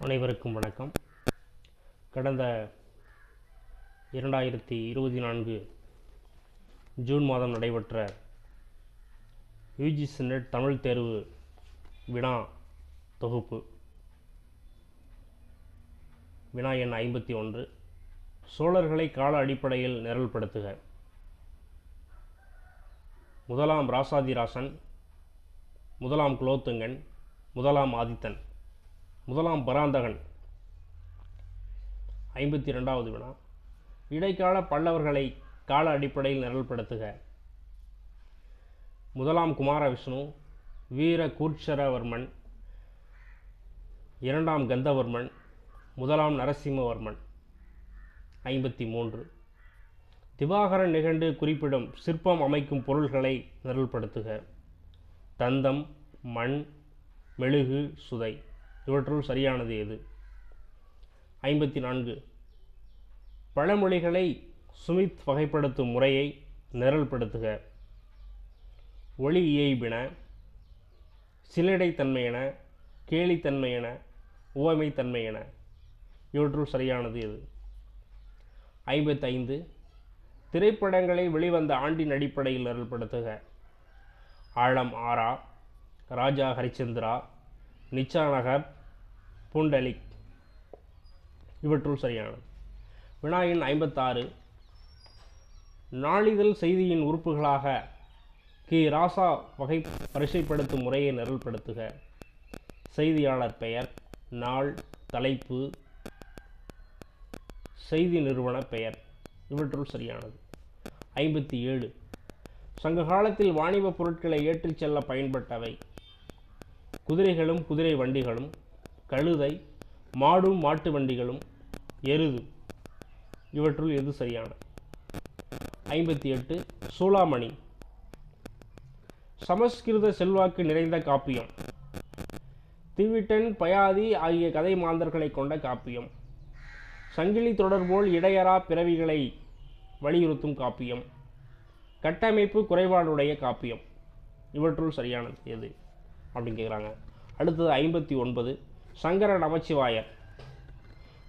அனைவருக்கும் வணக்கம். கடந்த இரண்டாயிரத்தி இருபத்தி நான்கு ஜூன் மாதம் நடைபெற்ற யூஜிசி நெட் தமிழ் தேர்வு வினா தொகுப்பு. வினா எண் ஐம்பத்தி ஒன்று. சோழர்களை கால அடிப்படையில் நிரல்படுத்துக. முதலாம் ராசாதிராசன் முதலாம் குலோத்துங்கன் முதலாம் ஆதித்தன். முதலாம் பராந்தகன். ஐம்பத்தி ரெண்டாவது வினா. இடைக்கால பல்லவர்களை கால அடிப்படையில் நிரல்படுத்துக. முதலாம் குமார விஷ்ணு வீர கூர்ச்சரவர்மன் இரண்டாம் கந்தவர்மன் முதலாம் நரசிம்மவர்மன். ஐம்பத்தி மூன்று திவாகரன் நிகண்டு குறிப்பிடும் சிற்பம் அமைக்கும் பொருள்களை நிரல்படுத்துக. தந்தம் மண் மெழுகு சுதை. இவற்றுள் சரியானது எது? ஐம்பத்தி நான்கு பழமொழிகளை சுமித் வகைப்படுத்தும் முறையை நிரல்படுத்துக. ஒளி இயைபின சிலடைத்தன்மையென கேலித்தன்மையென உவமைத்தன்மையென. இவற்றுள் சரியானது எது? ஐம்பத்தைந்து. திரைப்படங்களை வெளிவந்த ஆண்டின் அடிப்படையில் நிரல்படுத்துக. ஆழம் ஆரா ராஜா ஹரிச்சந்திரா நிச்சாநகர் புண்டலிக் இவற்றுள் சரியானது. வினாயின் ஐம்பத்தாறு. நாளிதழ் செய்தியின் உறுப்புகளாக கி. ராசா வகை வரிசைப்படுத்தும் முறையை நிரல்படுத்துக. செய்தியாளர் பெயர் நாள் தலைப்பு செய்தி நிறுவன பெயர் இவற்றுள் சரியானது. ஐம்பத்தி ஏழு சங்க காலத்தில் வாணிப பொருட்களை ஏற்றிச் செல்ல பயன்பட்டவை. குதிரைகளும் குதிரை வண்டிகளும் கழுதை மாடும் மாட்டு வண்டிகளும் எருது. இவற்றுள் எது சரியான ஐம்பத்தி எட்டு சூளாமணி. சமஸ்கிருத செல்வாக்கு நிறைந்த காப்பியம். திவிட்டன் பயாதி ஆகிய கதை மாந்தர்களை கொண்ட காப்பியம். சங்கிலி தொடர்போல் இடையறா பிறவிகளை வலியுறுத்தும் காப்பியம். கட்டமைப்பு குறைபாடுடைய காப்பியம். இவற்றுள் சரியானது எது? அப்படின்னு கேட்குறாங்க அடுத்தது ஐம்பத்தி ஒன்பது சங்கர நமச்சிவாயர்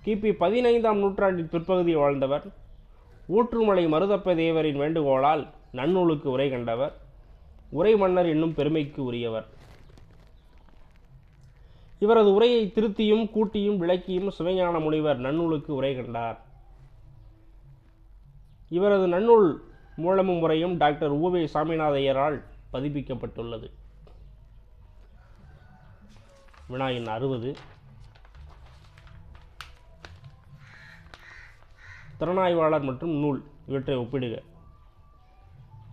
கிபி பதினைந்தாம் நூற்றாண்டின் பிற்பகுதியில் வாழ்ந்தவர். ஊற்றுமலை மருதப்ப தேவரின் வேண்டுகோளால் நன்னூலுக்கு உரை கண்டவர். உரை மன்னர் என்னும் பெருமைக்கு உரியவர். இவரது உரையை திருத்தியும் கூட்டியும் விளக்கியும் சிவஞான முனிவர் நன்னூலுக்கு உரை கண்டார். இவரது நன்னூல் மூலமும் முறையும் டாக்டர் ஊவே சாமிநாதையரால் பதிப்பிக்கப்பட்டுள்ளது. வினாயின் அறுபது. திறனாய்வாளர் மற்றும் நூல் இவற்றை ஒப்பிடுக.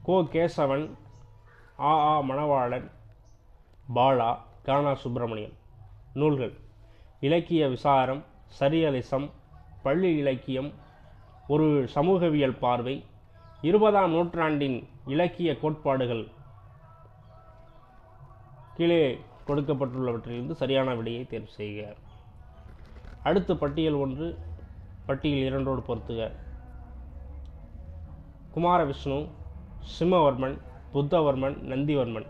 கோ கேசவன் ஆ ஆ மணவாளன் பாலா கானா சுப்பிரமணியம் நூல்கள். இலக்கிய விசாரம் சரியலிசம் பள்ளி இலக்கியம் ஒரு சமூகவியல் பார்வை இருபதாம் நூற்றாண்டின் இலக்கிய கோட்பாடுகள். கீழே கொடுக்கப்பட்டுள்ளவற்றிலிருந்து சரியான விடையை தேர்வு செய்க. அடுத்து பட்டியல் ஒன்று பட்டியல் இரண்டோடு பொறுத்துக குமாரவிஷ்ணு சிம்மவர்மன் புத்தவர்மன் நந்திவர்மன்.